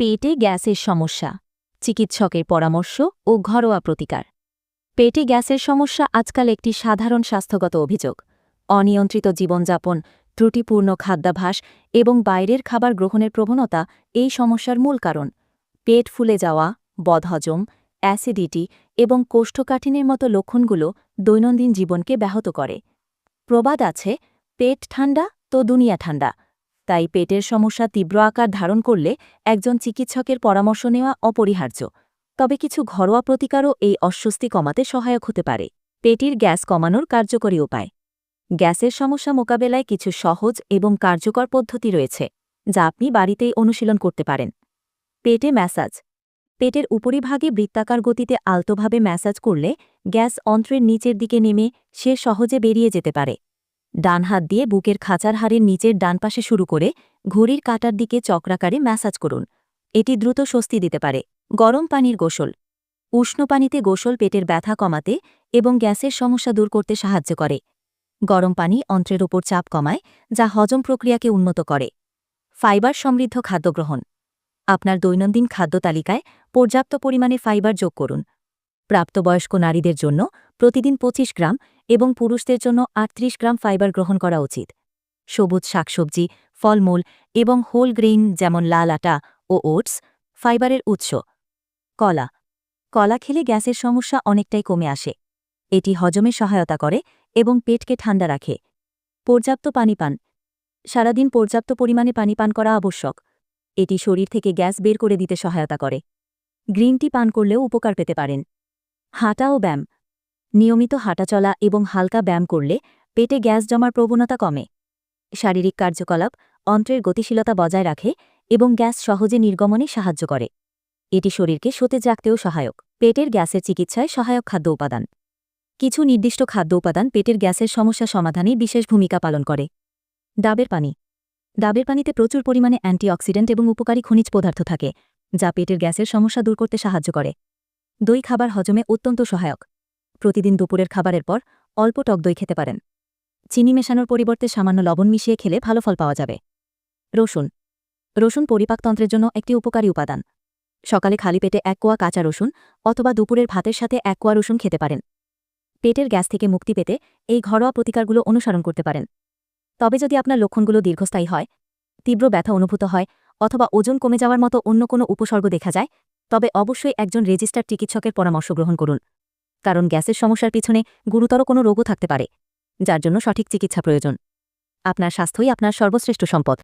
পেটে গ্যাসের সমস্যা, চিকিৎসকের পরামর্শ ও ঘরোয়া প্রতিকার। পেটে গ্যাসের সমস্যা আজকাল একটি সাধারণ স্বাস্থ্যগত অভিযোগ। অনিয়ন্ত্রিত জীবনযাপন, ত্রুটিপূর্ণ খাদ্যাভাস এবং বাইরের খাবার গ্রহণের প্রবণতা এই সমস্যার মূল কারণ। পেট ফুলে যাওয়া, বদহজম, অ্যাসিডিটি এবং কোষ্ঠকাঠিন্যের মতো লক্ষণগুলো দৈনন্দিন জীবনকে ব্যাহত করে। প্রবাদ আছে, পেট ঠান্ডা তো দুনিয়া ঠান্ডা। তাই পেটের সমস্যা তীব্র আকার ধারণ করলে একজন চিকিৎসকের পরামর্শ নেওয়া অপরিহার্য। তবে কিছু ঘরোয়া প্রতিকারও এই অস্বস্তি কমাতে সহায়ক হতে পারে। পেটির গ্যাস কমানোর কার্যকরী উপায়। গ্যাসের সমস্যা মোকাবেলায় কিছু সহজ এবং কার্যকর পদ্ধতি রয়েছে, যা আপনি বাড়িতেই অনুশীলন করতে পারেন। পেটে ম্যাসাজ। পেটের উপরিভাগে বৃত্তাকার গতিতে আলতোভাবে ম্যাসাজ করলে গ্যাস অন্ত্রের নিচের দিকে নেমে সে সহজে বেরিয়ে যেতে পারে। ডান হাত দিয়ে বুকের খাঁচার হাড়ের নিচের ডান পাশে শুরু করে ঘড়ির কাটার দিকে চক্রাকারে ম্যাসাজ করুন। এটি দ্রুত স্বস্তি দিতে পারে। গরম পানির গোসল। উষ্ণ পানিতে গোসল পেটের ব্যথা কমাতে এবং গ্যাসের সমস্যা দূর করতে সাহায্য করে। গরম পানি অন্ত্রের ওপর চাপ কমায়, যা হজম প্রক্রিয়াকে উন্নত করে। ফাইবার সমৃদ্ধ খাদ্য গ্রহণ। আপনার দৈনন্দিন খাদ্য তালিকায় পর্যাপ্ত পরিমাণে ফাইবার যোগ করুন। প্রাপ্তবয়স্ক নারীদের জন্য প্রতিদিন ২৫ গ্রাম এবং পুরুষদের জন্য ৩৮ গ্রাম ফাইবার গ্রহণ করা উচিত। সবুজ শাকসবজি, ফলমূল এবং হোল গ্রেইন যেমন লাল আটা ও ওটস ফাইবারের উৎস। কলা। কলা খেলে গ্যাসের সমস্যা অনেকটাই কমে আসে। এটি হজমে সহায়তা করে এবং পেটকে ঠান্ডা রাখে। পর্যাপ্ত পানি পান। সারাদিন পর্যাপ্ত পরিমাণে পানি পান করা আবশ্যক। এটি শরীর থেকে গ্যাস বের করে দিতে সহায়তা করে। গ্রিন টি পান করলেও উপকার পেতে পারেন। হাঁটা ও ব্যায়াম। নিয়মিত হাঁটাচলা এবং হালকা ব্যায়াম করলে পেটে গ্যাস জমার প্রবণতা কমে। শারীরিক কার্যকলাপ অন্ত্রের গতিশীলতা বজায় রাখে এবং গ্যাস সহজে নির্গমনে সাহায্য করে। এটি শরীরকে সতেজ রাখতেও সহায়ক। পেটের গ্যাসের চিকিৎসায় সহায়ক খাদ্য উপাদান। কিছু নির্দিষ্ট খাদ্য উপাদান পেটের গ্যাসের সমস্যা সমাধানে বিশেষ ভূমিকা পালন করে। ডাবের পানি। ডাবের পানিতে প্রচুর পরিমাণে অ্যান্টিঅক্সিডেন্ট এবং উপকারী খনিজ পদার্থ থাকে, যা পেটের গ্যাসের সমস্যা দূর করতে সাহায্য করে। দই খাবার হজমে অত্যন্ত সহায়ক। প্রতিদিন দুপুরের খাবারের পর অল্প টক দই খেতে পারেন। চিনি মেশানোর পরিবর্তে সামান্য লবণ মিশিয়ে খেলে ভালো ফল পাওয়া যাবে। রসুন। রসুন পরিপাকতন্ত্রের জন্য একটি উপকারী উপাদান। সকালে খালি পেটে এক কোয়া কাঁচা রসুন অথবা দুপুরের ভাতের সাথে এক কোয়া রসুন খেতে পারেন। পেটের গ্যাস থেকে মুক্তি পেতে এই ঘরোয়া প্রতিকারগুলো অনুসরণ করতে পারেন। তবে যদি আপনার লক্ষণগুলো দীর্ঘস্থায়ী হয়, তীব্র ব্যথা অনুভূত হয় অথবা ওজন কমে যাওয়ার মতো অন্য কোনো উপসর্গ দেখা যায় তবে অবশ্যই একজন রেজিস্টার চিকিৎসকের পরামর্শ গ্রহণ করুন, কারণ গ্যাসের সমস্যার পিছনে গুরুতর কোনো রোগও থাকতে পারে, যার জন্য সঠিক চিকিৎসা প্রয়োজন। আপনার স্বাস্থ্যই আপনার সর্বশ্রেষ্ঠ সম্পদ।